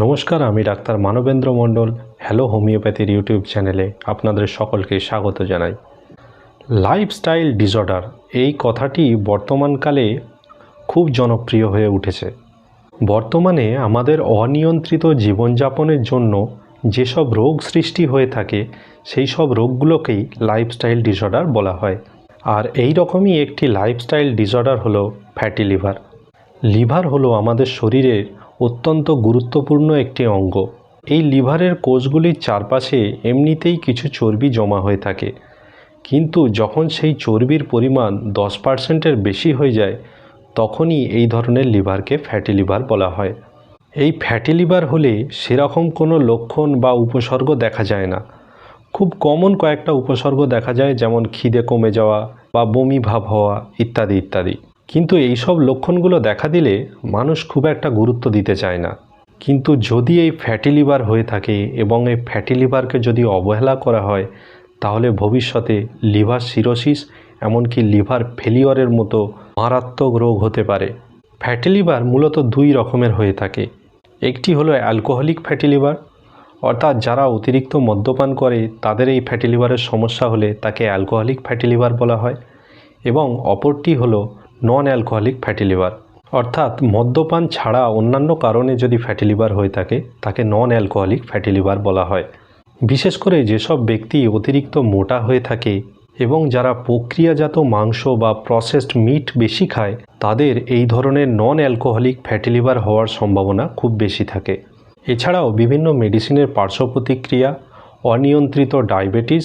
নমস্কার, আমি doctor Manabendra Mondal hello হোমিওপ্যাথির ইউটিউব চ্যানেলে আপনাদের সকলকে স্বাগত জানাই। লাইফস্টাইল ডিসঅর্ডার এই কথাটি বর্তমানকালে খুব জনপ্রিয় হয়ে উঠেছে। বর্তমানে আমাদের অনিয়ন্ত্রিত জীবনযাপনের জন্য যেসব রোগ সৃষ্টি হয়ে থাকে, সেই সব রোগগুলোকেই লাইফস্টাইল ডিসঅর্ডার বলা হয়। আর এই রকমই একটি লাইফস্টাইল ডিসঅর্ডার হলো ফ্যাটি লিভার লিভার হলো আমাদের শরীরের অত্যন্ত গুরুত্বপূর্ণ একটি অঙ্গ। এই লিভারের কোষগুলির চারপাশে এমনিতেই কিছু চর্বি জমা হয়ে থাকে। কিন্তু যখন সেই চর্বির পরিমাণ দশ পার্সেন্টের বেশি হয়ে যায়, তখনই এই ধরনের লিভারকে ফ্যাটি লিভার বলা হয়। এই ফ্যাটি লিভার হলে সেরকম কোনো লক্ষণ বা উপসর্গ দেখা যায় না। খুব কমন কয়েকটা উপসর্গ দেখা যায়, যেমন খিদে কমে যাওয়া বা বমি ভাব হওয়া ইত্যাদি ইত্যাদি। কিন্তু এই সব লক্ষণগুলো দেখা দিলে মানুষ খুব একটা গুরুত্ব দিতে চায় না। কিন্তু যদি এই ফ্যাটি লিভার হয়ে থাকে এবং এই ফ্যাটি লিভারকে যদি অবহেলা করা হয়, তাহলে ভবিষ্যতে লিভার সিরোসিস এমনকি লিভার ফেলিওরের মতো মারাত্মক রোগ হতে পারে। ফ্যাটি লিভার মূলত দুই রকমের হয়ে থাকে। একটি হলো অ্যালকোহলিক ফ্যাটি লিভার অর্থাৎ যারা অতিরিক্ত মদ্যপান করে, তাদের এই ফ্যাটি লিভারের সমস্যা হলে তাকে অ্যালকোহলিক ফ্যাটি লিভার বলা হয়। এবং অপরটি হলো নন অ্যালকোহলিক ফ্যাটি লিভার অর্থাৎ মদ্যপান ছাড়া অন্যান্য কারণে যদি ফ্যাটি লিভার হয়ে থাকে, তাকে নন অ্যালকোহলিক ফ্যাটি লিভার বলা হয়। বিশেষ করে যেসব ব্যক্তি অতিরিক্ত মোটা হয়ে থাকে এবং যারা প্রক্রিয়াজাত মাংস বা প্রসেসড মিট বেশি খায়, তাদের এই ধরনের নন অ্যালকোহলিক ফ্যাটি লিভার হওয়ার সম্ভাবনা খুব বেশি থাকে। এছাড়াও বিভিন্ন মেডিসিনের পার্শ্ব প্রতিক্রিয়া, অনিয়ন্ত্রিত ডায়াবেটিস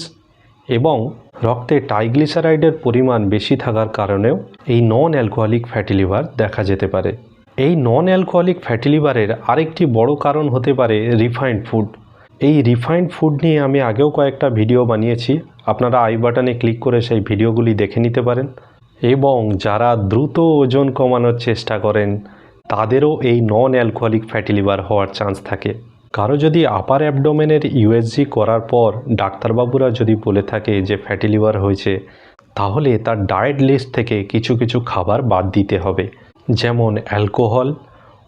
এবং রক্তে ট্রাইগ্লিসারাইডের পরিমাণ বেশি থাকার কারণেও এই নন অ্যালকোহলিক ফ্যাটি লিভার দেখা যেতে পারে। এই নন অ্যালকোহলিক ফ্যাটি লিভারের আরেকটি বড় কারণ হতে পারে রিফাইন্ড ফুড এই রিফাইন্ড ফুড নিয়ে আমি আগেও কয়েকটা ভিডিও বানিয়েছি। আপনারা আই বাটনে ক্লিক করে সেই ভিডিওগুলি দেখে নিতে পারেন। এবং যারা দ্রুত ওজন কমানোর চেষ্টা করেন, তাদেরও এই নন অ্যালকোহলিক ফ্যাটি লিভার হওয়ার চান্স থাকে। কারও যদি আপার অ্যাবডোমেনের ইউএসজি করার পর ডাক্তারবাবুরা যদি বলে থাকে যে ফ্যাটি লিভার হয়েছে, তাহলে তার ডায়েট লিস্ট থেকে কিছু কিছু খাবার বাদ দিতে হবে। যেমন অ্যালকোহল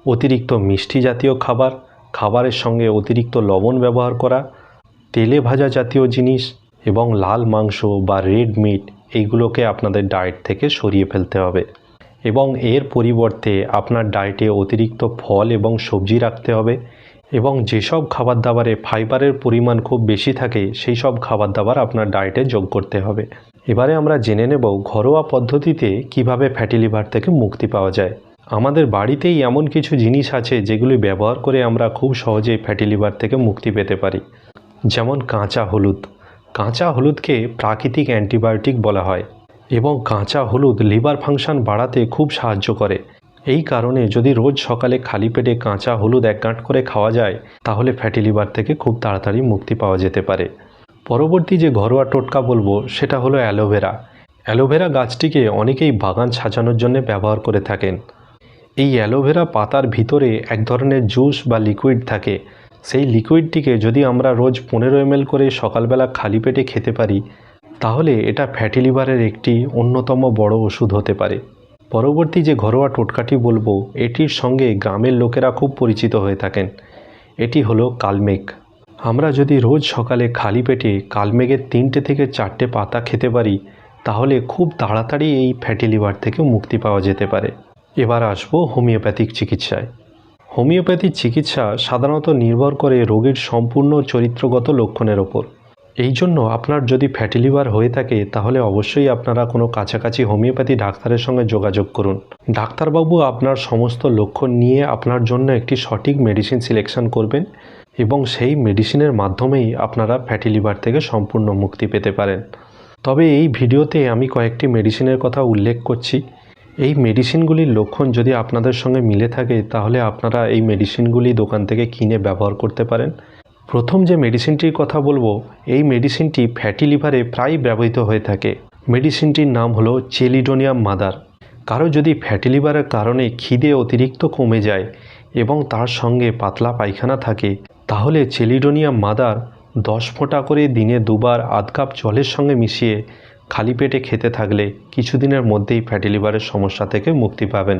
অতিরিক্ত মিষ্টি জাতীয় খাবার, খাবারের সঙ্গে অতিরিক্ত লবণ ব্যবহার করা, তেলে ভাজা জাতীয় জিনিস এবং লাল মাংস বা রেড মিট এইগুলোকে আপনাদের ডায়েট থেকে সরিয়ে ফেলতে হবে। এবং এর পরিবর্তে আপনার ডায়েটে অতিরিক্ত ফল এবং সবজি রাখতে হবে। এবং যেসব খাবার দাবারে ফাইবারের পরিমাণ খুব বেশি থাকে, সেই সব খাবার দাবার আপনার ডায়েটে যোগ করতে হবে। এবারে আমরা জেনে নেব ঘরোয়া পদ্ধতিতে কীভাবে ফ্যাটি লিভার থেকে মুক্তি পাওয়া যায়। আমাদের বাড়িতেই এমন কিছু জিনিস আছে যেগুলি ব্যবহার করে আমরা খুব সহজেই ফ্যাটি লিভার থেকে মুক্তি পেতে পারি। যেমন কাঁচা হলুদ। কাঁচা হলুদকে প্রাকৃতিক অ্যান্টিবায়োটিক বলা হয় এবং কাঁচা হলুদ লিভার ফাংশন বাড়াতে খুব সাহায্য করে। এই কারণে যদি রোজ সকালে খালি পেটে কাঁচা হলুদ এক গাঁট করে খাওয়া যায়, তাহলে ফ্যাটি লিভার থেকে খুব তাড়াতাড়ি মুক্তি পাওয়া যেতে পারে। পরবর্তী যে ঘরোয়া টোটকা বলব, সেটা হলো অ্যালোভেরা। অ্যালোভেরা গাছটিকে অনেকেই বাগান সাজানোর জন্য ব্যবহার করে থাকেন। এই অ্যালোভেরা পাতার ভিতরে এক ধরনের জুস বা লিকুইড থাকে। সেই লিকুইডটিকে যদি আমরা রোজ পনেরো এম করে সকালবেলা খালি পেটে খেতে পারি, তাহলে এটা ফ্যাটি লিভারের একটি অন্যতম বড় ওষুধ হতে পারে। পরবর্তী যে ঘরোয়া টোটকাটি বলব, এটির সঙ্গে গ্রামের লোকেরা খুব পরিচিত হয়ে থাকেন। এটি হলো কালমেঘ। আমরা যদি রোজ সকালে খালি পেটে কালমেঘের তিনটে থেকে চারটে পাতা খেতে পারি, তাহলে খুব তাড়াতাড়ি এই ফ্যাটি লিভার থেকে মুক্তি পাওয়া যেতে পারে। এবার আসব হোমিওপ্যাথিক চিকিৎসায়। হোমিওপ্যাথিক চিকিৎসা সাধারণত নির্ভর করে রোগীর সম্পূর্ণ চরিত্রগত লক্ষণের ওপর। এই জন্য আপনার যদি ফ্যাটি লিভার হয়ে থাকে, তাহলে অবশ্যই আপনারা কোনো কাছাকাছি হোমিওপ্যাথি ডাক্তারের সঙ্গে যোগাযোগ করুন। ডাক্তারবাবু আপনার সমস্ত লক্ষণ নিয়ে আপনার জন্য একটি সঠিক মেডিসিন সিলেকশন করবেন এবং সেই মেডিসিনের মাধ্যমেই আপনারা ফ্যাটি লিভার থেকে সম্পূর্ণ মুক্তি পেতে পারেন। তবে এই ভিডিওতে আমি কয়েকটি মেডিসিনের কথা উল্লেখ করছি। এই মেডিসিনগুলির লক্ষণ যদি আপনাদের সঙ্গে মিলে থাকে, তাহলে আপনারা এই মেডিসিনগুলি দোকান থেকে কিনে ব্যবহার করতে পারেন। প্রথম যে মেডিসিনটির কথা বলব, এই মেডিসিনটি ফ্যাটি লিভারে প্রায় ব্যবহৃত হয়ে থাকে। মেডিসিনটির নাম হলো চেলিডোনিয়াম মাদার। কারও যদি ফ্যাটি লিভারের কারণে খিদে অতিরিক্ত কমে যায় এবং তার সঙ্গে পাতলা পায়খানা থাকে, তাহলে চেলিডোনিয়াম মাদার দশ ফোঁটা করে দিনে দুবার আধ কাপ জলের সঙ্গে মিশিয়ে খালি পেটে খেতে থাকলে কিছুদিনের মধ্যেই ফ্যাটি লিভারের সমস্যা থেকে মুক্তি পাবেন।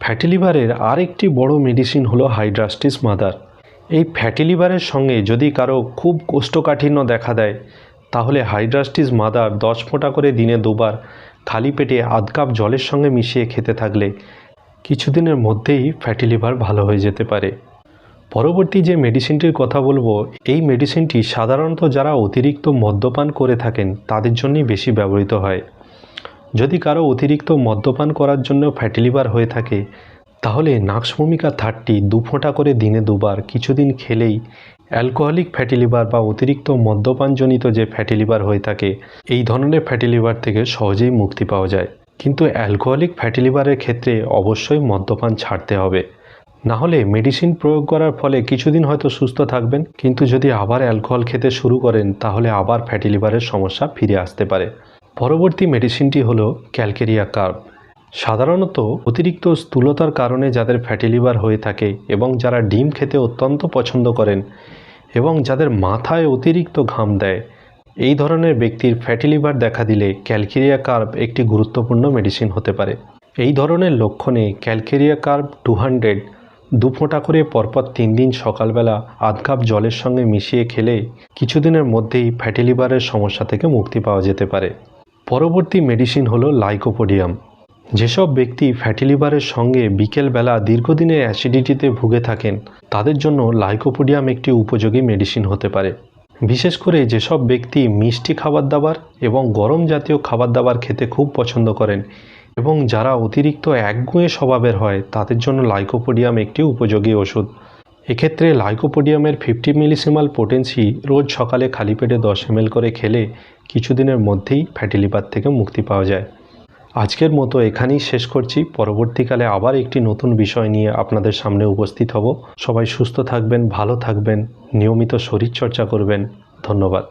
ফ্যাটি লিভারের আরেকটি বড় মেডিসিন হলো হাইড্রাস্টিস মাদার। এই ফ্যাটি লিভারের সঙ্গে যদি কারও খুব কোষ্ঠকাঠিন্য দেখা দেয়, তাহলে হাইড্রাস্টিস মাদার দশ ফোঁটা করে দিনে দুবার খালি পেটে আধ কাপ জলের সঙ্গে মিশিয়ে খেতে থাকলে কিছুদিনের মধ্যেই ফ্যাটি লিভার ভালো হয়ে যেতে পারে। পরবর্তী যে মেডিসিনটির কথা বলব, এই মেডিসিনটি সাধারণত যারা অতিরিক্ত মদ্যপান করে থাকেন, তাদের জন্যই বেশি ব্যবহৃত হয়। যদি কারও অতিরিক্ত মদ্যপান করার জন্য ফ্যাটি লিভার হয়ে থাকে তাহলে নাক্সভূমিকা থার্টি দু ফোঁটা করে দিনে দুবার কিছুদিন খেলেই অ্যালকোহলিক ফ্যাটি লিভার বা অতিরিক্ত মদ্যপানজনিত যে ফ্যাটি লিভার হয়ে থাকে, এই ধরনের ফ্যাটি লিভার থেকে সহজেই মুক্তি পাওয়া যায়। কিন্তু অ্যালকোহলিক ফ্যাটি লিভারের ক্ষেত্রে অবশ্যই মদ্যপান ছাড়তে হবে। না হলে মেডিসিন প্রয়োগ করার ফলে কিছুদিন হয়তো সুস্থ থাকবেন, কিন্তু যদি আবার অ্যালকোহল খেতে শুরু করেন, তাহলে আবার ফ্যাটি লিভারের সমস্যা ফিরে আসতে পারে। পরবর্তী মেডিসিনটি হলো ক্যালকেরিয়া কার্ব সাধারণত অতিরিক্ত স্থূলতার কারণে যাদের ফ্যাটি লিভার হয়ে থাকে এবং যারা ডিম খেতে অত্যন্ত পছন্দ করেন এবং যাদের মাথায় অতিরিক্ত ঘাম দেয়, এই ধরনের ব্যক্তির ফ্যাটি লিভার দেখা দিলে ক্যালকেরিয়া কার্ব একটি গুরুত্বপূর্ণ মেডিসিন হতে পারে। এই ধরনের লক্ষণে ক্যালকেরিয়া কার্ব টু হান্ড্রেড দু ফোঁটা করে পরপর তিন দিন সকালবেলা আধ কাপ জলের সঙ্গে মিশিয়ে খেলে কিছুদিনের মধ্যেই ফ্যাটি লিভারের সমস্যা থেকে মুক্তি পাওয়া যেতে পারে। পরবর্তী মেডিসিন হলো লাইকোপোডিয়াম যেসব ব্যক্তি ফ্যাটি লিভারের সঙ্গে বিকেলবেলা দীর্ঘদিনের অ্যাসিডিটিতে ভুগে থাকেন, তাদের জন্য লাইকোপোডিয়াম একটি উপযোগী মেডিসিন হতে পারে। বিশেষ করে যেসব ব্যক্তি মিষ্টি খাবার দাবার এবং গরম জাতীয় খাবার দাবার খেতে খুব পছন্দ করেন এবং যারা অতিরিক্ত একগুঁয়ে স্বভাবের হয়, তাদের জন্য লাইকোপোডিয়াম একটি উপযোগী ওষুধ। এক্ষেত্রে লাইকোপোডিয়ামের ফিফটি মিলিসিমাল পোটেন্সি রোজ সকালে খালি পেটে দশ এমএল করে খেলে কিছুদিনের মধ্যেই ফ্যাটি লিভার থেকে মুক্তি পাওয়া যায়। আজকের মতো এখানেই শেষ করছি। পরবর্তীকালে আবার একটি নতুন বিষয় নিয়ে আপনাদের সামনে উপস্থিত হব। সবাই সুস্থ থাকবেন, ভালো থাকবেন, নিয়মিত শরীরচর্চা করবেন। ধন্যবাদ।